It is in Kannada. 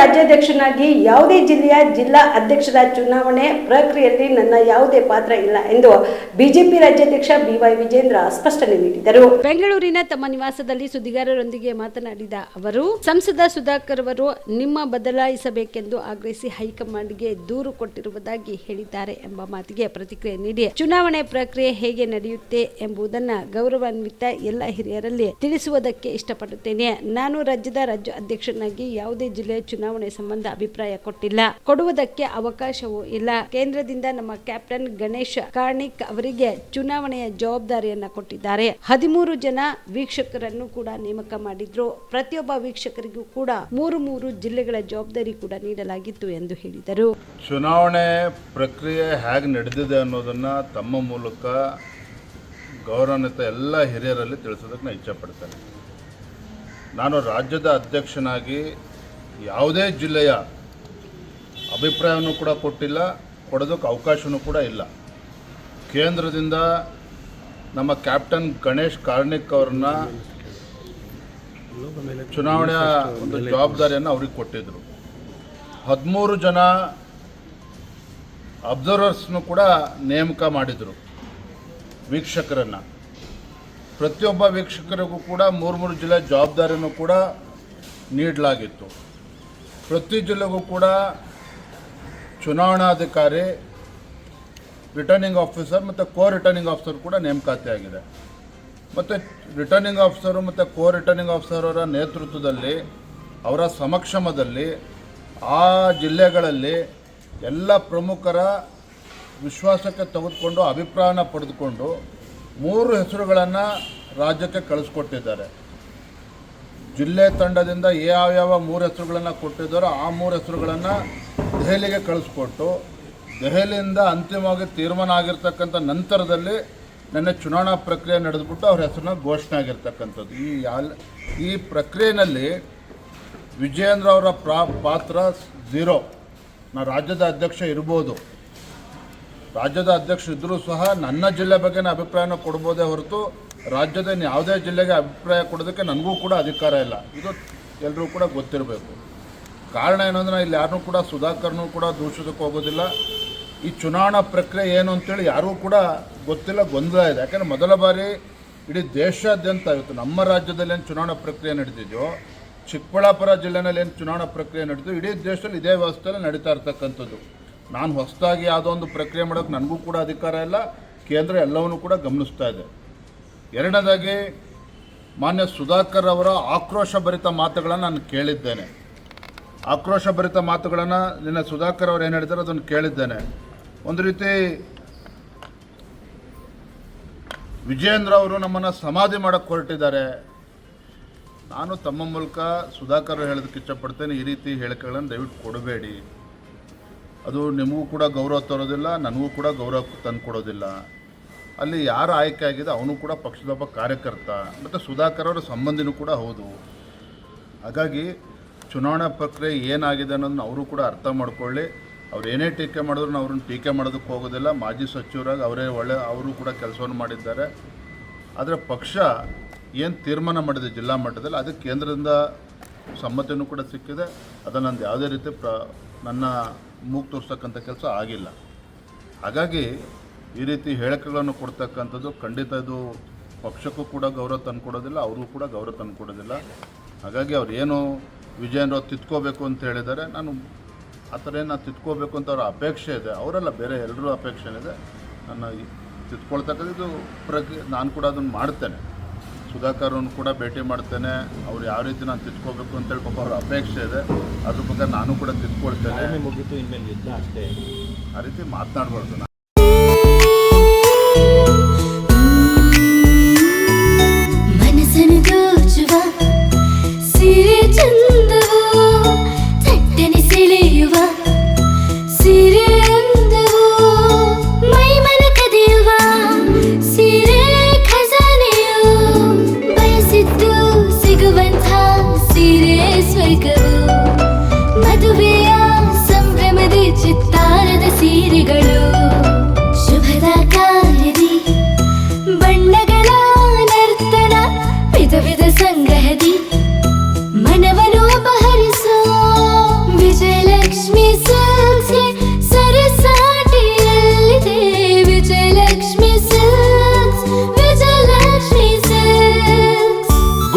ರಾಜ್ಯಾಧ್ಯಕ್ಷನಾಗಿ ಯಾವುದೇ ಜಿಲ್ಲೆಯ ಜಿಲ್ಲಾ ಅಧ್ಯಕ್ಷರ ಚುನಾವಣೆ ಪ್ರಕ್ರಿಯೆಯಲ್ಲಿ ನನ್ನ ಯಾವುದೇ ಪಾತ್ರ ಇಲ್ಲ ಎಂದು ಬಿಜೆಪಿ ರಾಜ್ಯಾಧ್ಯಕ್ಷ ಬಿವೈ ವಿಜೇಂದ್ರ ಸ್ಪಷ್ಟನೆ ನೀಡಿದರು. ಬೆಂಗಳೂರಿನ ತಮ್ಮ ನಿವಾಸದಲ್ಲಿ ಸುದ್ದಿಗಾರರೊಂದಿಗೆ ಮಾತನಾಡಿದ ಅವರು, ಸಂಸದ ಸುಧಾಕರ್ ಅವರು ನಿಮ್ಮ ಬದಲಾಯಿಸಬೇಕೆಂದು ಆಗ್ರಹಿಸಿ ಹೈಕಮಾಂಡ್ಗೆ ದೂರು ಕೊಟ್ಟಿರುವುದಾಗಿ ಹೇಳಿದ್ದಾರೆ ಎಂಬ ಮಾತಿಗೆ ಪ್ರತಿಕ್ರಿಯೆ ನೀಡಿ, ಚುನಾವಣೆ ಪ್ರಕ್ರಿಯೆ ಹೇಗೆ ನಡೆಯುತ್ತೆ ಎಂಬುದನ್ನ ಗೌರವಾನ್ವಿತ ಎಲ್ಲ ಹಿರಿಯರಲ್ಲಿ ತಿಳಿಸುವುದಕ್ಕೆ ಇಷ್ಟಪಡುತ್ತೇನೆ. ನಾನು ರಾಜ್ಯದ ರಾಜ್ಯ ಅಧ್ಯಕ್ಷನಾಗಿ ಯಾವುದೇ ಜಿಲ್ಲೆಯ ಚುನಾವಣೆ ಸಂಬಂಧ ಅಭಿಪ್ರಾಯ ಕೊಟ್ಟಿಲ್ಲ. ಕೊಡುವುದಕ್ಕೆ ಅವಕಾಶವೂ ಇಲ್ಲ. ಕೇಂದ್ರದಿಂದ ನಮ್ಮ ಕ್ಯಾಪ್ಟನ್ ಗಣೇಶ್ ಕಾರ್ಣಿಕ್ ಅವರಿಗೆ ಚುನಾವಣೆಯ ಜವಾಬ್ದಾರಿಯನ್ನ ಕೊಟ್ಟಿದ್ದಾರೆ. ಹದಿಮೂರು ಜನ ವೀಕ್ಷಕರನ್ನು ಕೂಡ ನೇಮಕ ಮಾಡಿದ್ರು. ಪ್ರತಿಯೊಬ್ಬ ವೀಕ್ಷಕರಿಗೂ ಕೂಡ ಮೂರು ಮೂರು ಜಿಲ್ಲೆಗಳ ಜವಾಬ್ದಾರಿ ಕೂಡ ನೀಡಲಾಗಿತ್ತು ಎಂದು ಹೇಳಿದರು. ಚುನಾವಣೆ ಪ್ರಕ್ರಿಯೆ ಹೇಗೆ ನಡೆದಿದೆ ಅನ್ನೋದನ್ನು ತಮ್ಮ ಮೂಲಕ ಗೌರವಾನ್ವಿತ ಎಲ್ಲ ಹಿರಿಯರಲ್ಲಿ ತಿಳಿಸೋದಕ್ಕೆ ನಾನು ಇಚ್ಛಪಡ್ತೇನೆ ನಾನು ರಾಜ್ಯದ ಅಧ್ಯಕ್ಷನಾಗಿ ಯಾವುದೇ ಜಿಲ್ಲೆಯ ಅಭಿಪ್ರಾಯವನ್ನು ಕೂಡ ಕೊಟ್ಟಿಲ್ಲ, ಕೊಡೋದಕ್ಕೆ ಅವಕಾಶವೂ ಕೂಡ ಇಲ್ಲ. ಕೇಂದ್ರದಿಂದ ನಮ್ಮ ಕ್ಯಾಪ್ಟನ್ ಗಣೇಶ್ ಕಾರ್ಣಿಕ್ ಅವ್ರನ್ನ ಚುನಾವಣೆಯ ಒಂದು ಜವಾಬ್ದಾರಿಯನ್ನು ಅವ್ರಿಗೆ ಕೊಟ್ಟಿದ್ದರು ಹದಿಮೂರು ಜನ ಅಬ್ಸರ್ವರ್ಸ್ನು ಕೂಡ ನೇಮಕ ಮಾಡಿದರು ವೀಕ್ಷಕರನ್ನು. ಪ್ರತಿಯೊಬ್ಬ ವೀಕ್ಷಕರಿಗೂ ಕೂಡ ಮೂರು ಮೂರು ಜಿಲ್ಲೆ ಜವಾಬ್ದಾರಿಯನ್ನು ಕೂಡ ನೀಡಲಾಗಿತ್ತು. ಪ್ರತಿ ಜಿಲ್ಲೆಗೂ ಕೂಡ ಚುನಾವಣಾಧಿಕಾರಿ ರಿಟರ್ನಿಂಗ್ ಆಫೀಸರ್ ಮತ್ತು ಕೋ ರಿಟರ್ನಿಂಗ್ ಆಫೀಸರ್ ಕೂಡ ನೇಮಕಾತಿ ಆಗಿದೆ. ಮತ್ತು ರಿಟರ್ನಿಂಗ್ ಆಫೀಸರು ಮತ್ತು ಕೋ ರಿಟರ್ನಿಂಗ್ ಆಫೀಸರ್ ಅವರ ನೇತೃತ್ವದಲ್ಲಿ, ಅವರ ಸಮಕ್ಷಮದಲ್ಲಿ, ಆ ಜಿಲ್ಲೆಗಳಲ್ಲಿ ಎಲ್ಲ ಪ್ರಮುಖರ ವಿಶ್ವಾಸಕ್ಕೆ ತೆಗೆದುಕೊಂಡು, ಅಭಿಪ್ರಾಯನ ಪಡೆದುಕೊಂಡು ಮೂರು ಹೆಸರುಗಳನ್ನು ರಾಜ್ಯಕ್ಕೆ ಕಳಿಸ್ಕೊಟ್ಟಿದ್ದಾರೆ. ಜಿಲ್ಲೆ ತಂಡದಿಂದ ಯಾವ್ಯಾವ ಮೂರು ಹೆಸರುಗಳನ್ನು ಕೊಟ್ಟಿದ್ದಾರೋ ಆ ಮೂರು ಹೆಸರುಗಳನ್ನು ದೆಹಲಿಗೆ ಕಳಿಸ್ಕೊಟ್ಟು, ದೆಹಲಿಯಿಂದ ಅಂತಿಮವಾಗಿ ತೀರ್ಮಾನ ಆಗಿರ್ತಕ್ಕಂಥ ನಂತರದಲ್ಲಿ ನನ್ನ ಚುನಾವಣಾ ಪ್ರಕ್ರಿಯೆ ನಡೆದುಬಿಟ್ಟು ಅವ್ರ ಹೆಸರನ್ನ ಘೋಷಣೆ ಆಗಿರ್ತಕ್ಕಂಥದ್ದು. ಈ ಯಾಲ್, ಈ ಪ್ರಕ್ರಿಯೆಯಲ್ಲಿ ವಿಜಯೇಂದ್ರ ಅವರ ಪ್ರಾ, ಪಾತ್ರ ಝೀರೋ. ನಾ ರಾಜ್ಯದ ಅಧ್ಯಕ್ಷ ಇರ್ಬೋದು. ರಾಜ್ಯದ ಅಧ್ಯಕ್ಷ ಇದ್ದರೂ ಸಹ ನನ್ನ ಜಿಲ್ಲೆ ಬಗ್ಗೆ ಅಭಿಪ್ರಾಯನ ಕೊಡ್ಬೋದೇ ಹೊರತು ರಾಜ್ಯದ ಯಾವುದೇ ಜಿಲ್ಲೆಗೆ ಅಭಿಪ್ರಾಯ ಕೊಡೋದಕ್ಕೆ ನನಗೂ ಕೂಡ ಅಧಿಕಾರ ಇಲ್ಲ. ಇದು ಎಲ್ಲರೂ ಕೂಡ ಗೊತ್ತಿರಬೇಕು. ಕಾರಣ ಏನಂದ್ರೆ ಇಲ್ಲಿ ಯಾರನ್ನೂ ಕೂಡ ಸುಧಾಕರ್ನೂ ಕೂಡ ದೂಷಿಸೋಕೆ ಹೋಗೋದಿಲ್ಲ. ಈ ಚುನಾವಣಾ ಪ್ರಕ್ರಿಯೆ ಏನು ಅಂತೇಳಿ ಯಾರೂ ಕೂಡ ಗೊತ್ತಿಲ್ಲ, ಗೊಂದಲ ಇದೆ. ಯಾಕಂದರೆ ಮೊದಲ ಬಾರಿ ಇಡೀ ದೇಶಾದ್ಯಂತ ಇವತ್ತು ನಮ್ಮ ರಾಜ್ಯದಲ್ಲಿ ಏನು ಚುನಾವಣಾ ಪ್ರಕ್ರಿಯೆ ನಡೆದಿದೆಯೋ ಚಿಕ್ಕಬಳ್ಳಾಪುರ ಜಿಲ್ಲೆನಲ್ಲಿ ಏನು ಚುನಾವಣಾ ಪ್ರಕ್ರಿಯೆ ನಡೆದು ಇಡೀ ದೇಶದಲ್ಲಿ ಇದೇ ವ್ಯವಸ್ಥೆಯಲ್ಲಿ ನಡೀತಾ ಇರ್ತಕ್ಕಂಥದ್ದು. ನಾನು ಹೊಸದಾಗಿ ಯಾವುದೋ ಒಂದು ಪ್ರಕ್ರಿಯೆ ಮಾಡೋಕ್ಕೆ ನನಗೂ ಕೂಡ ಅಧಿಕಾರ ಇಲ್ಲ. ಕೇಂದ್ರ ಎಲ್ಲವನ್ನೂ ಕೂಡ ಗಮನಿಸ್ತಾ ಇದೆ. ಎರಡನೇದಾಗಿ ಮಾನ್ಯ ಸುಧಾಕರ್ ಅವರ ಆಕ್ರೋಶಭರಿತ ಮಾತುಗಳನ್ನು ನಾನು ಕೇಳಿದ್ದೇನೆ. ಆಕ್ರೋಶಭರಿತ ಮಾತುಗಳನ್ನು ನಿನ್ನ ಸುಧಾಕರ್ ಅವರು ಏನು ಹೇಳಿದ್ದಾರೆ ಅದನ್ನು ಕೇಳಿದ್ದೇನೆ. ಒಂದು ರೀತಿ ವಿಜಯೇಂದ್ರ ಅವರು ನಮ್ಮನ್ನು ಸಮಾಧಿ ಮಾಡೋಕ್ಕೆ ಹೊರಟಿದ್ದಾರೆ. ನಾನು ತಮ್ಮ ಮೂಲಕ ಸುಧಾಕರ್ ಹೇಳೋದಕ್ಕೆ ಇಷ್ಟಪಡ್ತೇನೆ. ಈ ರೀತಿ ಹೇಳಿಕೆಗಳನ್ನು ದಯವಿಟ್ಟು ಕೊಡಬೇಡಿ. ಅದು ನಿಮಗೂ ಕೂಡ ಗೌರವ ತರೋದಿಲ್ಲ, ನನಗೂ ಕೂಡ ಗೌರವ ತಂದು ಕೊಡೋದಿಲ್ಲ ಅಲ್ಲಿ ಯಾರು ಆಯ್ಕೆ ಆಗಿದೆ ಅವನು ಕೂಡ ಪಕ್ಷದೊಬ್ಬ ಕಾರ್ಯಕರ್ತ, ಮತ್ತು ಸುಧಾಕರ್ ಅವರ ಸಂಬಂಧಿನೂ ಕೂಡ ಹೌದು. ಹಾಗಾಗಿ ಚುನಾವಣಾ ಪ್ರಕ್ರಿಯೆ ಏನಾಗಿದೆ ಅನ್ನೋದನ್ನ ಅವರು ಕೂಡ ಅರ್ಥ ಮಾಡ್ಕೊಳ್ಳಿ. ಅವ್ರು ಏನೇ ಟೀಕೆ ಮಾಡಿದ್ರು ಅವ್ರನ್ನ ಟೀಕೆ ಮಾಡೋದಕ್ಕೆ ಹೋಗೋದಿಲ್ಲ. ಮಾಜಿ ಸಚಿವರಾಗಿ ಅವರೇ ಒಳ್ಳೆ, ಅವರು ಕೂಡ ಕೆಲಸವನ್ನು ಮಾಡಿದ್ದಾರೆ. ಆದರೆ ಪಕ್ಷ ಏನು ತೀರ್ಮಾನ ಮಾಡಿದೆ ಜಿಲ್ಲಾ ಮಟ್ಟದಲ್ಲಿ ಅದಕ್ಕೆ ಕೇಂದ್ರದಿಂದ ಸಮ್ಮತಿಯೂ ಕೂಡ ಸಿಕ್ಕಿದೆ. ಅದನ್ನು ನಂದು ಯಾವುದೇ ರೀತಿ ಪ್ರ, ನನ್ನ ಮೂಗು ತೋರಿಸ್ತಕ್ಕಂಥ ಕೆಲಸ ಆಗಿಲ್ಲ. ಹಾಗಾಗಿ ಈ ರೀತಿ ಹೇಳಿಕೆಗಳನ್ನು ಕೊಡ್ತಕ್ಕಂಥದ್ದು ಖಂಡಿತ ಇದು ಪಕ್ಷಕ್ಕೂ ಕೂಡ ಗೌರವ ತಂದುಕೊಡೋದಿಲ್ಲ ಅವ್ರಿಗೂ ಕೂಡ ಗೌರವ ತಂದುಕೊಡೋದಿಲ್ಲ. ಹಾಗಾಗಿ ಅವ್ರು ಏನು ವಿಜಯೇಂದ್ರ ತಿತ್ಕೋಬೇಕು ಅಂತ ಹೇಳಿದ್ದಾರೆ. ನಾನು ಆ ಥರ ಏನು ನಾನು ತಿತ್ಕೋಬೇಕು ಅಂತ ಅವ್ರ ಅಪೇಕ್ಷೆ ಇದೆ. ಅವರೆಲ್ಲ ಬೇರೆ ಎಲ್ಲರೂ ಅಪೇಕ್ಷೆ ಇದೆ ನನ್ನ ತಿತ್ಕೊಳ್ತಕ್ಕಂಥದ್ದು ಪ್ರಕ್ರಿಯೆ ನಾನು ಕೂಡ ಅದನ್ನು ಮಾಡ್ತೇನೆ. ಸುಧಾಕರ್ ಅವ್ರನ್ನ ಕೂಡ ಭೇಟಿ ಮಾಡ್ತೇನೆ. ಅವ್ರು ಯಾವ ರೀತಿ ನಾನು ತಿದ್ಕೋಬೇಕು ಅಂತ ಹೇಳ್ಬೇಕು ಅವ್ರ ಅಪೇಕ್ಷೆ ಇದೆ. ಅದ್ರ ಬಗ್ಗೆ ನಾನು ಕೂಡ ತಿದ್ಕೊಳ್ತೇನೆ. ಮುಗಿತು ಇನ್ಮೇಲೆ ಯುದ್ಧ ಅಷ್ಟೇ. ಆ ರೀತಿ ಮಾತನಾಡ್ಬಾರ್ದು. ನಾನು വിളിയുവാൻ